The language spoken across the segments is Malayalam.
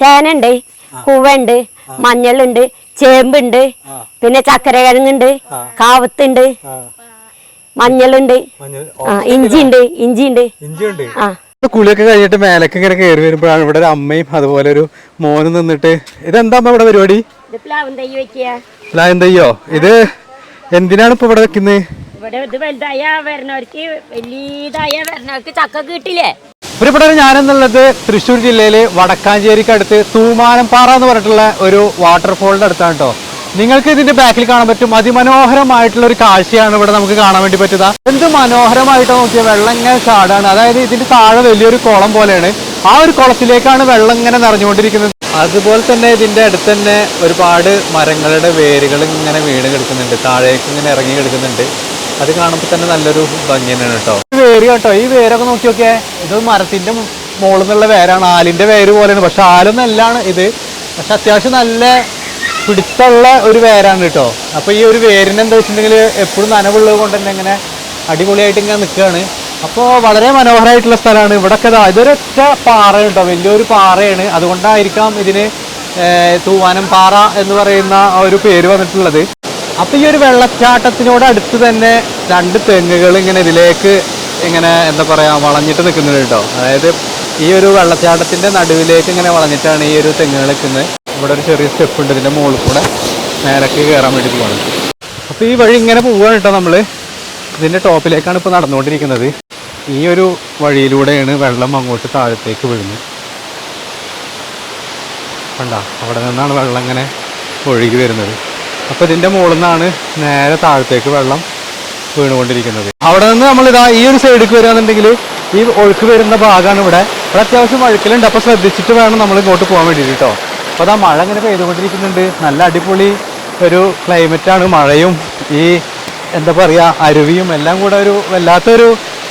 ചേനുണ്ട് കൂവയുണ്ട് മഞ്ഞളുണ്ട് ചേമ്പുണ്ട് പിന്നെ ചക്കരകിഴങ്ങുണ്ട് കാവത്തുണ്ട് മഞ്ഞളുണ്ട് മഞ്ഞൾ. ഉണ്ട് ഇഞ്ചി ഉണ്ട് ഇഞ്ചിയുണ്ട്. ആ. കുളിയൊക്കെ കഴിഞ്ഞിട്ട് മേലക്ക് ഇങ്ങനെ കയറി വരുമ്പോഴാണ് ഇവിടെ ഒരു അമ്മയും അതുപോലെ ഒരു മോനും നിന്നിട്ട് ഇതെന്താ അമ്മ ഇവിടെ പരിപാടി? ഇത് തയ്യോ ഇത് എന്തിനാണ് ഇപ്പൊ ഇവിടെ വെക്കുന്നത്? ഇവിടെ ഇത് വലുതായ വരണവർക്ക് വലിയതായ വരണവർക്ക് ചക്ക കിട്ടില്ലേ? പ്രിയപ്പെട്ട ഞാനെന്നുള്ളത് തൃശ്ശൂർ ജില്ലയിലെ വടക്കാഞ്ചേരിക്കടുത്ത് തൂമാനംപാറ എന്ന് പറഞ്ഞിട്ടുള്ള ഒരു വാട്ടർഫോളിന്റെ അടുത്താണ് കേട്ടോ നിങ്ങൾക്ക് ഇതിന്റെ ബാക്കിൽ കാണാൻ പറ്റും. അതിമനോഹരമായിട്ടുള്ള ഒരു കാഴ്ചയാണ് ഇവിടെ നമുക്ക് കാണാൻ വേണ്ടി പറ്റുക. എന്ത് മനോഹരമായിട്ട് നോക്കിയ വെള്ളം ഇങ്ങനെ ചാടാണ്. അതായത് ഇതിന്റെ താഴെ വലിയൊരു കുളം പോലെയാണ്. ആ ഒരു കുളത്തിലേക്കാണ് വെള്ളം ഇങ്ങനെ നിറഞ്ഞുകൊണ്ടിരിക്കുന്നത്. അതുപോലെ തന്നെ ഇതിന്റെ അടുത്ത് തന്നെ ഒരുപാട് മരങ്ങളുടെ വേരുകൾ ഇങ്ങനെ വീണ് കിടക്കുന്നുണ്ട്. താഴേക്ക് ഇങ്ങനെ ഇറങ്ങി കിടക്കുന്നുണ്ട്. അത് കാണുമ്പോൾ തന്നെ നല്ലൊരു ഭംഗി തന്നെയാണ് കേട്ടോ. വേര് കേട്ടോ ഈ വേരൊക്കെ നോക്കി നോക്കിയേ ഇത് മരത്തിന്റെ മുകളിൽ നിന്നുള്ള വേരാണ്. ആലിന്റെ വേര് പോലെയാണ്. പക്ഷെ ആലൊന്നും എല്ലാണ് ഇത്. പക്ഷെ അത്യാവശ്യം നല്ല പിടുത്തുള്ള ഒരു വേരാണ് കേട്ടോ. അപ്പൊ ഈ ഒരു വേരിന് എന്താ വെച്ചിട്ടുണ്ടെങ്കിൽ എപ്പോഴും നനവുള്ളത് കൊണ്ട് തന്നെ ഇങ്ങനെ അടിപൊളിയായിട്ട് ഇങ്ങനെ നിൽക്കുകയാണ് അപ്പോൾ വളരെ മനോഹരമായിട്ടുള്ള സ്ഥലമാണ്. ഇവിടൊക്കെ ഇതൊരൊറ്റ പാറ കേട്ടോ വലിയൊരു പാറയാണ്. അതുകൊണ്ടായിരിക്കാം ഇതിന് തൂവാനം പാറ എന്ന് പറയുന്ന ഒരു പേര് വന്നിട്ടുള്ളത്. അപ്പൊ ഈ ഒരു വെള്ളച്ചാട്ടത്തിനോട് അടുത്ത് തന്നെ രണ്ട് തെങ്ങുകൾ ഇങ്ങനെ ഇതിലേക്ക് ഇങ്ങനെ എന്താ പറയാ വളഞ്ഞിട്ട് നിൽക്കുന്നുണ്ട് കേട്ടോ. അതായത് ഈ ഒരു വെള്ളച്ചാട്ടത്തിന്റെ നടുവിലേക്ക് ഇങ്ങനെ വളഞ്ഞിട്ടാണ് ഈ ഒരു തെങ്ങുകൾ നിൽക്കുന്നത്. ഇവിടെ ഒരു ചെറിയ സ്റ്റെപ്പ് ഉണ്ട് ഇതിന്റെ മുകളിൽ കൂടെ നേരക്ക് കയറാൻ വേണ്ടി പോകണം അപ്പൊ ഈ വഴി ഇങ്ങനെ പോവാണ് കേട്ടോ നമ്മൾ. ഇതിന്റെ ടോപ്പിലേക്കാണ് ഇപ്പൊ നടന്നുകൊണ്ടിരിക്കുന്നത്. ഈ ഒരു വഴിയിലൂടെയാണ് വെള്ളം അങ്ങോട്ട് താഴത്തേക്ക് വീഴുന്നത്. കണ്ട അവിടെ നിന്നാണ് വെള്ളം ഇങ്ങനെ ഒഴുകി വരുന്നത്. അപ്പോൾ ഇതിന്റെ മുകളിൽ നിന്നാണ് നേരെ താഴത്തേക്ക് വെള്ളം വീണുകൊണ്ടിരിക്കുന്നത്. അവിടെ നിന്ന് നമ്മൾ ഇതാ ഈ ഒരു സൈഡിലേക്ക് വരികയാണെന്നുണ്ടെങ്കിൽ ഈ ഒഴുക്ക് വരുന്ന ഭാഗമാണ് ഇവിടെ. ഇവിടെ അത്യാവശ്യം ഒഴുക്കലുണ്ട് അപ്പോൾ ശ്രദ്ധിച്ചിട്ട് വേണം നമ്മൾ ഇങ്ങോട്ട് പോകാൻ വേണ്ടിയിട്ട് കേട്ടോ അപ്പോൾ അതാ മഴ ഇങ്ങനെ പെയ്തുകൊണ്ടിരിക്കുന്നുണ്ട്. നല്ല അടിപൊളി ഒരു ക്ലൈമറ്റാണ് മഴയും ഈ എന്താ പറയുക അരുവിയും എല്ലാം കൂടെ ഒരു വല്ലാത്തൊരു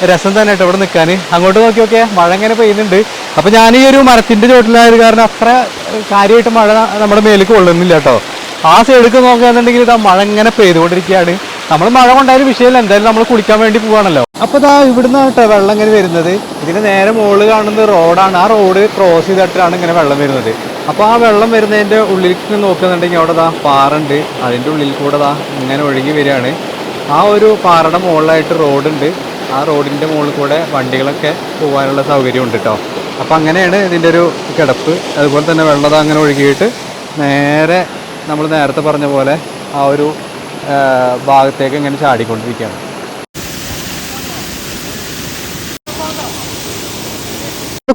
രസം തന്നെ കേട്ടോ ഇവിടെ നിൽക്കാൻ. അങ്ങോട്ട് നോക്കി നോക്കിയാൽ മഴ ഇങ്ങനെ പെയ്യുന്നുണ്ട്. അപ്പോൾ ഞാൻ ഈ ഒരു മരത്തിന്റെ ചോട്ടിലായത് കാരണം അത്ര കാര്യമായിട്ട് മഴ നമ്മുടെ മേലേക്ക് കൊള്ളുന്നില്ല കേട്ടോ ആ സൈഡിലേക്ക് നോക്കുകയാണെന്നുണ്ടെങ്കിൽ ഇതാ മഴ ഇങ്ങനെ പെയ്തുകൊണ്ടിരിക്കുകയാണ്. നമ്മൾ മഴ കൊണ്ടായാലും വിഷയമില്ല. എന്തായാലും നമ്മൾ കുളിക്കാൻ വേണ്ടി പോവാണല്ലോ. അപ്പോൾ ഇതാ ഇവിടുന്ന് കേട്ടോ വെള്ളം ഇങ്ങനെ വരുന്നത്. ഇതിന് നേരെ മുകളിൽ കാണുന്നത് റോഡാണ്. ആ റോഡ് ക്രോസ് ചെയ്തിട്ടാണ് ഇങ്ങനെ വെള്ളം വരുന്നത്. അപ്പോൾ ആ വെള്ളം വരുന്നതിന്റെ ഉള്ളിലേക്ക് നോക്കുന്നുണ്ടെങ്കിൽ അവിടെ ദാ പാറുണ്ട് അതിന്റെ ഉള്ളിൽ കൂടെ ദാ ഇങ്ങനെ ഒഴുകി വരികയാണ്. ആ ഒരു പാറയുടെ മുകളിലായിട്ട് റോഡുണ്ട് ആ റോഡിന്റെ മുകളിൽ കൂടെ വണ്ടികളൊക്കെ പോകാനുള്ള സൗകര്യം ഉണ്ട് കേട്ടോ. അപ്പം അങ്ങനെയാണ് ഇതിന്റെ ഒരു കിടപ്പ്. അതുപോലെ തന്നെ വെള്ളം അങ്ങനെ ഒഴുകിയിട്ട് നേരെ നമ്മൾ നേരത്തെ പറഞ്ഞ പോലെ ആ ഒരു ഭാഗത്തേക്ക് ഇങ്ങനെ ചാടിക്കൊണ്ടിരിക്കുകയാണ്.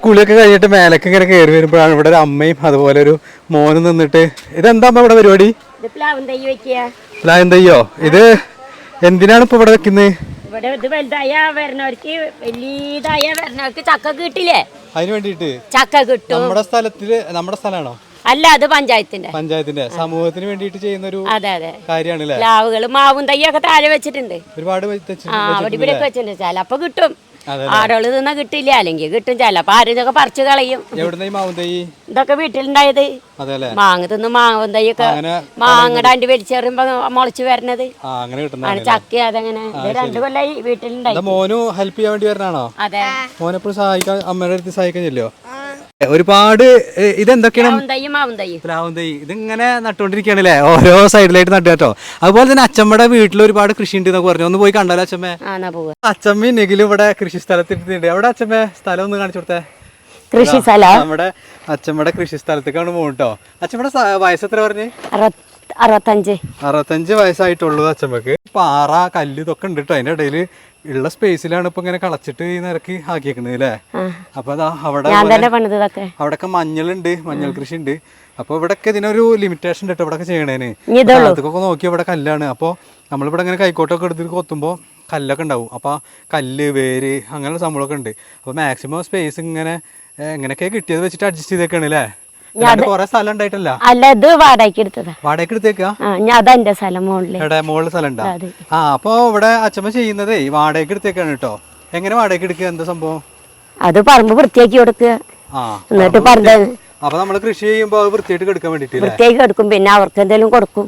കുളിയൊക്കെ കഴിഞ്ഞിട്ട് മേലക്ക് ഇങ്ങനെ കയറി വരുമ്പോഴാണ് ഇവിടെ ഒരു അമ്മയും അതുപോലെ ഒരു മോനും നിന്നിട്ട് ഇതെന്താ അമ്മ ഇവിടെ പരിപാടി? പ്ലാവന്തയ്യോ ഇത് എന്തിനാണ് ഇപ്പൊ ഇവിടെ വെക്കുന്നത് ഇവിടെ ഇത് വലുതായ വരണവർക്ക് വലിയതായ വരണവർക്ക് ചക്ക കിട്ടില്ലേ? അതിന് വേണ്ടിട്ട് ചക്ക കിട്ടും. നമ്മുടെ സ്ഥലത്തിൽ നമ്മുടെ സ്ഥലമാണോ അല്ല അത് പഞ്ചായത്തിന്റെ. പഞ്ചായത്തിന്റെ. സമൂഹത്തിന് വേണ്ടിയിട്ട് ചെയ്യുന്ന ഒരു അതെ അതെ. കാര്യമാണ് പ്ലാവുകൾ മാവും തൈയൊക്കെ താഴെ വെച്ചിട്ടുണ്ട്. ഒരുപാട് വെച്ചിട്ടുണ്ട് ആ അവിടെ ഇവിടെയൊക്കെ വെച്ചിട്ടുണ്ട്. ചിലപ്പോ കിട്ടും. അതെ ആടുകൾ തിന്നാ കിട്ടില്ല അല്ലെങ്കിൽ കിട്ടും. ചിലപ്പോ ആരും ഇതൊക്കെ പറിച്ചു കളയും. എവിടുന്ന ഈ മാവും തൈ? ഇതൊക്കെ വീട്ടിലുണ്ടായത്. അതെ അല്ലേ? മാങ്ങ തിന്ന് മാവും തൈയൊക്കെ അങ്ങനെ മാങ്ങയുടെ അണ്ടി വലിച്ചെറിയുമ്പോ മുളച്ചു വരണത്. ആ അങ്ങനെ കിട്ടുന്ന ആണ് ചക്ക അതങ്ങനെ. രണ്ടു കൊല്ലായി വീട്ടിലുണ്ടായി. മോനു ഹെൽപ്പ് ചെയ്യാൻ വേണ്ടി വരണാണോ? അതെ. മോനെപ്പോഴും സഹായിക്കാൻ അമ്മയുടെ അടുത്ത് സഹായിക്കാൻ ചെല്ലോ ഒരുപാട് ഇതെന്തൊക്കെയാണ്? പ്ലാവും തൈ. ഇതിങ്ങനെ നട്ടുകൊണ്ടിരിക്കുകയാണല്ലേ? ഓരോ സൈഡിലായിട്ട് നട്ടു കേട്ടോ. അതുപോലെ തന്നെ അച്ഛമ്മയുടെ വീട്ടിൽ ഒരുപാട് കൃഷി ഉണ്ട് എന്നൊക്കെ പറഞ്ഞു. ഒന്ന് പോയി കണ്ടാലോ അച്ഛമ്മേ അച്ഛമ്മ നെഗിലും ഇവിടെ കൃഷി സ്ഥലത്തിട്ടുണ്ട് എവിടെ അച്ഛമ്മേ സ്ഥലം ഒന്ന് കാണിച്ചു കൊടുത്തേ. കൃഷി സ്ഥലം നമ്മുടെ അച്ഛമ്മയുടെ കൃഷി സ്ഥലത്തേക്കാണ് പോകും കേട്ടോ അച്ഛമ്മയുടെ വയസ്സ് എത്ര പറഞ്ഞു? അറുപത്തഞ്ച്. അറുപത്തഞ്ച് വയസ്സായിട്ടുള്ളൂ അച്ഛമ്മക്ക്. പാറ കല്ല് ഇതൊക്കെ ഉണ്ട് കേട്ടോ അതിന്റെ ഇടയിൽ ഉള്ള സ്പേസിലാണ് ഇപ്പൊ ഇങ്ങനെ കളച്ചിട്ട് ഈ നിരക്ക് ആക്കിയേക്കുന്നത് അല്ലേ അപ്പൊ അതാ അവിടെ അവിടെയൊക്കെ മഞ്ഞളുണ്ട് മഞ്ഞൾ കൃഷി ഉണ്ട് അപ്പൊ ഇവിടൊക്കെ ഇതിനൊരു ലിമിറ്റേഷൻ ഉണ്ട് ഇവിടെ ചെയ്യണേന്. അതൊക്കെ നോക്കി ഇവിടെ കല്ലാണ്. അപ്പൊ നമ്മളിവിടെ ഇങ്ങനെ കൈക്കോട്ടൊക്കെ എടുത്തിട്ട് കൊത്തുമ്പോൾ കല്ലൊക്കെ ഉണ്ടാവും. അപ്പോൾ കല്ല് വേര് അങ്ങനെയുള്ള സംഭവമൊക്കെ ഉണ്ട്. അപ്പോൾ മാക്സിമം സ്പേസ് ഇങ്ങനെ എങ്ങനെയൊക്കെ കിട്ടിയത് വെച്ചിട്ട് അഡ്ജസ്റ്റ് ചെയ്തേക്കാണ് അല്ലേ സ്ഥലം അല്ല ഇത് വാടകയ്ക്ക് എടുത്തതാ. വാടകയ്ക്ക് എടുത്തേക്കാ? ഞാൻ അതെന്റെ സ്ഥലം മുകളിൽ. ഇവിടെ മുകളിൽ സ്ഥലം ആ അപ്പോൾ ഇവിടെ അച്ഛമ്മ ചെയ്യുന്നതേ വാടകയ്ക്ക് എടുത്തേക്കാണ് കേട്ടോ എങ്ങനെ വാടകയ്ക്ക് എടുക്കുക? എന്താ സംഭവം? അത് പറമ്പ് വൃത്തിയാക്കി കൊടുക്കുക. എന്നിട്ട് പറമ്പ് അപ്പൊ നമ്മൾ കൃഷി ചെയ്യുമ്പോൾ അത് വൃത്തിയായിട്ട് എടുക്കാൻ വേണ്ടിയിട്ടില്ലേ? വൃത്തിയാക്കി എടുക്കും പിന്നെ അവർക്ക് എന്തെങ്കിലും കൊടുക്കും.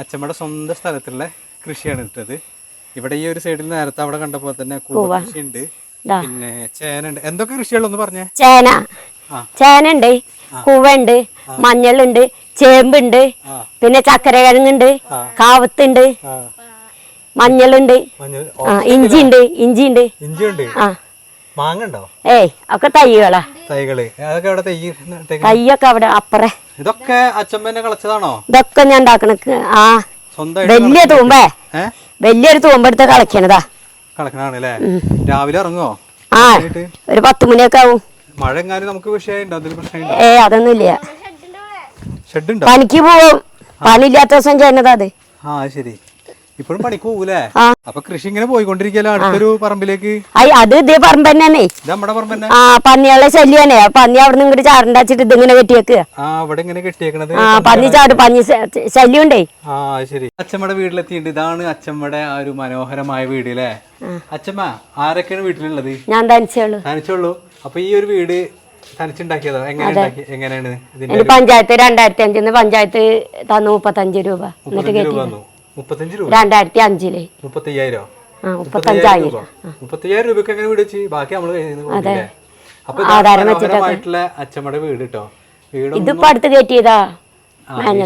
അച്ഛമ്മയുടെ സ്വന്തം സ്ഥലത്തുള്ള കൃഷിയാണ് ഇട്ടത്. ഇവിടെ ഈ ഒരു സൈഡിൽ നേരത്തെ അവിടെ കണ്ടപ്പോൾ തന്നെ പിന്നെ ചേന ഉണ്ട് എന്തൊക്കെ കൃഷികളൊന്ന് പറഞ്ഞേ? ചേന. ചേന ഉണ്ട് കൂവയുണ്ട് മഞ്ഞളുണ്ട് ചേമ്പുണ്ട് പിന്നെ ചക്കരകിഴങ്ങുണ്ട് കാവത്തുണ്ട് മഞ്ഞളുണ്ട് ഇഞ്ചി ഉണ്ട് ഇഞ്ചി ഉണ്ട് ആ. മാങ്ങ ഏയ് ഒക്കെ തൈകളാ. തൈകൾ. അതൊക്കെ അവിടെ തൈ തൈയൊക്കെ അവിടെ അപ്പറേ. ഇതൊക്കെ അച്ഛമ്മേനെ കളച്ചതാണോ? ഇതൊക്കെ ഞാൻ ഉണ്ടാക്കണ ആ. വലിയ തൂമ്പേ? വലിയൊരു തൂമ്പെടുത്ത് കളക്കണതാ. കളക്കണാണ് അല്ലേ രാവിലെ ഇറങ്ങോ ആ. ഒരു പത്ത് മണിയൊക്കെ ആവും. മഴ എങ്ങാനും നമുക്ക് വിഷയമുണ്ടോ? എന്തെങ്കിലും പ്രശ്നമുണ്ടോ ഏ അതൊന്നുമില്ല. ഷെഡ് ഉണ്ടോ പണിക്ക് പോവും. പണിയില്ലാത്ത ദിവസം ചെയ്യുന്നതാ അത്. ആ അത് ശരി. ഇപ്പോഴും പണിക്ക് പോകൂലേ? ആ. അപ്പൊ കൃഷി ഇങ്ങനെ അടുത്തൊരു പറമ്പിലേക്ക്? അയ് അത് ഇതേ പറമ്പ് തന്നെയാണേ. ഇത് നമ്മുടെ പറമ്പ് തന്നെ? ആ പന്നികളെ ശല്യാണേ ആ പന്നി അവിടെ നിന്ന് ഇങ്ങോട്ട് ഇതിങ്ങനെ കെട്ടിയേക്കുക ആ ഇവിടെ ഇങ്ങനെ കെട്ടിയേക്കണത്? ആ പന്നി ചാട്. പന്നി ശ- ശല്യം ഉണ്ടേ ആ ശരി. അച്ഛമ്മയുടെ വീട്ടിലെത്തിയിട്ടുണ്ട്. ഇതാണ് അച്ഛമ്മയുടെ ആ ഒരു മനോഹരമായ വീട് അല്ലേ അച്ഛമ്മ ആരൊക്കെയാണ് വീട്ടിലുള്ളത്? ഞാൻ തനിച്ചുള്ളൂ തനിച്ചുള്ളൂ അപ്പൊ ഈ ഒരു വീട് തനിച്ചുണ്ടാക്കിയതോ? എങ്ങനെ എങ്ങനെയാണ് ഇതിന്റെ പഞ്ചായത്ത് രണ്ടായിരത്തി അഞ്ചിന്ന് പഞ്ചായത്ത് തന്നു മുപ്പത്തഞ്ച് രൂപ. എന്നിട്ട് മുപ്പത്തഞ്ച് രൂപ? രണ്ടായിരത്തി അഞ്ചിൽ മുപ്പത്തയ്യായിരോ മുപ്പത്തഞ്ചായിരം മുപ്പത്തയ്യായിരം രൂപയ്ക്ക് എങ്ങനെ വീട് വെച്ച്? ബാക്കി നമ്മൾ കയ്യിൽ പോകില്ലേ അപ്പൊ ആധാരം മനോഹരമായിട്ടുള്ള അച്ഛമ്മയുടെ വീട് കേട്ടോ വീട് ഇതിപ്പോ അടുത്ത് കയറ്റിയതാ.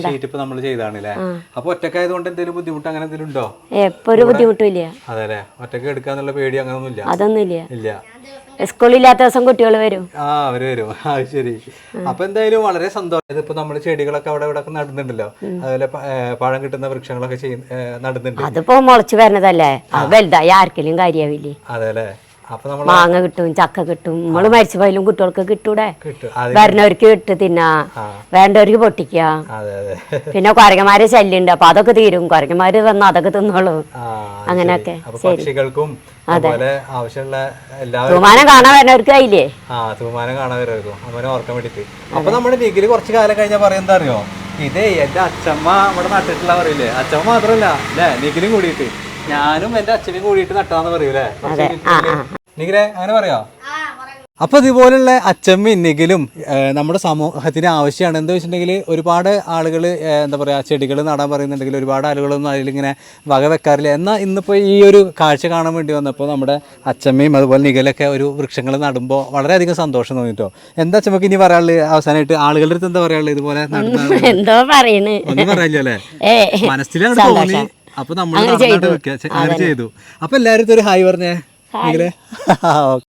ഷീറ്റ് നമ്മൾ ചെയ്താണല്ലേ? അപ്പൊ ഒറ്റക്കായത് കൊണ്ട് എന്തെങ്കിലും ബുദ്ധിമുട്ട് അങ്ങനെ എന്തെങ്കിലും ഉണ്ടോ? എപ്പോ ഒരു ബുദ്ധിമുട്ടില്ല അതെ അല്ലേ ഒറ്റയ്ക്ക് എടുക്കാന്നുള്ള പേടി അങ്ങനൊന്നും ഇല്ല. അതൊന്നുമില്ല ഇല്ല. സ്കൂളില്ലാത്ത ദിവസം കുട്ടികൾ വരും. ആ അവർ വരും. ആ ശരി. അപ്പൊ എന്തായാലും വളരെ സന്തോഷം. ഇതിപ്പോ നമ്മൾ ചെടികളൊക്കെ അവിടെ ഇവിടെ നടുന്നുണ്ടല്ലോ. അതുപോലെ പഴം കിട്ടുന്ന വൃക്ഷങ്ങളൊക്കെ ചെയ്യുന്ന നടുന്നുണ്ട്. അതിപ്പോ മുളച്ചു വരണതല്ലേ? അത് വലുതായി ആർക്കെങ്കിലും കാര്യാവില്ലേ? അതെ അല്ലേ മാങ്ങ കിട്ടും ചക്ക കിട്ടും. നമ്മൾ മരിച്ചു പോയാലും കുട്ടികൾക്ക് കിട്ടൂടെ? വരണവർക്ക് കിട്ടു തിന്നാ. വേണ്ടവർക്ക് പൊട്ടിക്ക. പിന്നെ കുരങ്ങന്മാരെ ശല്യം ഉണ്ട് അപ്പൊ അതൊക്കെ തീരും. കുരങ്ങന്മാര് വന്ന് അതൊക്കെ തിന്നോളൂ. അങ്ങനെയൊക്കെ. പക്ഷികൾക്കും അതുപോലെ ആവശ്യമുള്ള എല്ലാവരും ബഹുമാനം കാണാൻ വരുന്നവർക്ക് ആയില്ലേ? ആ തൂമാനം കാണാൻ വരുമായിരിക്കും അമ്മനെ ഓർക്കാൻ വേണ്ടിട്ട് അപ്പൊ നമ്മുടെ ഡിഗ്രി കുറച്ച് കാലം കഴിഞ്ഞാൽ പറയുന്നത് അറിയോ ഇതേ എന്റെ അച്ഛമ്മ ഇവിടെ നട്ടിട്ടുള്ള പറയില്ലേ? അച്ഛമ്മ മാത്രല്ല അല്ലേ? നിഖിലും കൂടിയിട്ട്. ഞാനും എന്റെ അച്ഛനും കൂടിയിട്ട് നട്ടാന്ന് പറയൂലേ നിഖിലെ അങ്ങനെ പറയാ? അപ്പൊ ഇതുപോലുള്ള അച്ചമ്മയും നിഖിലും നമ്മുടെ സമൂഹത്തിന് ആവശ്യമാണ്. എന്താ വെച്ചിട്ടുണ്ടെങ്കിൽ ഒരുപാട് ആളുകൾ എന്താ പറയാ ചെടികൾ നടാൻ പറയുന്നുണ്ടെങ്കിൽ ഒരുപാട് ആളുകളൊന്നും അതിലിങ്ങനെ വക വെക്കാറില്ല. എന്നാൽ ഇന്നിപ്പോൾ ഈ ഒരു കാഴ്ച കാണാൻ വേണ്ടി വന്നപ്പോൾ നമ്മുടെ അച്ചമ്മയും അതുപോലെ നിഖിലൊക്കെ ഒരു വൃക്ഷങ്ങൾ നടുമ്പോൾ വളരെയധികം സന്തോഷം തോന്നിട്ടോ? എന്താ അച്ചമ്മക്ക് ഇനി പറയാനുള്ളത്? അവസാനമായിട്ട് ആളുകളുടെ അടുത്ത് എന്താ പറയാനുള്ളത് ഇതുപോലെ എന്തോ പറയണ്. ഒന്നും ഏ മനസ്സിലാണ് തോന്നി. അപ്പൊ നമ്മൾ ചെയ്തു. അപ്പൊ എല്ലാവരും ഒരു ഹായ് പറഞ്ഞേ. നിഖിലെ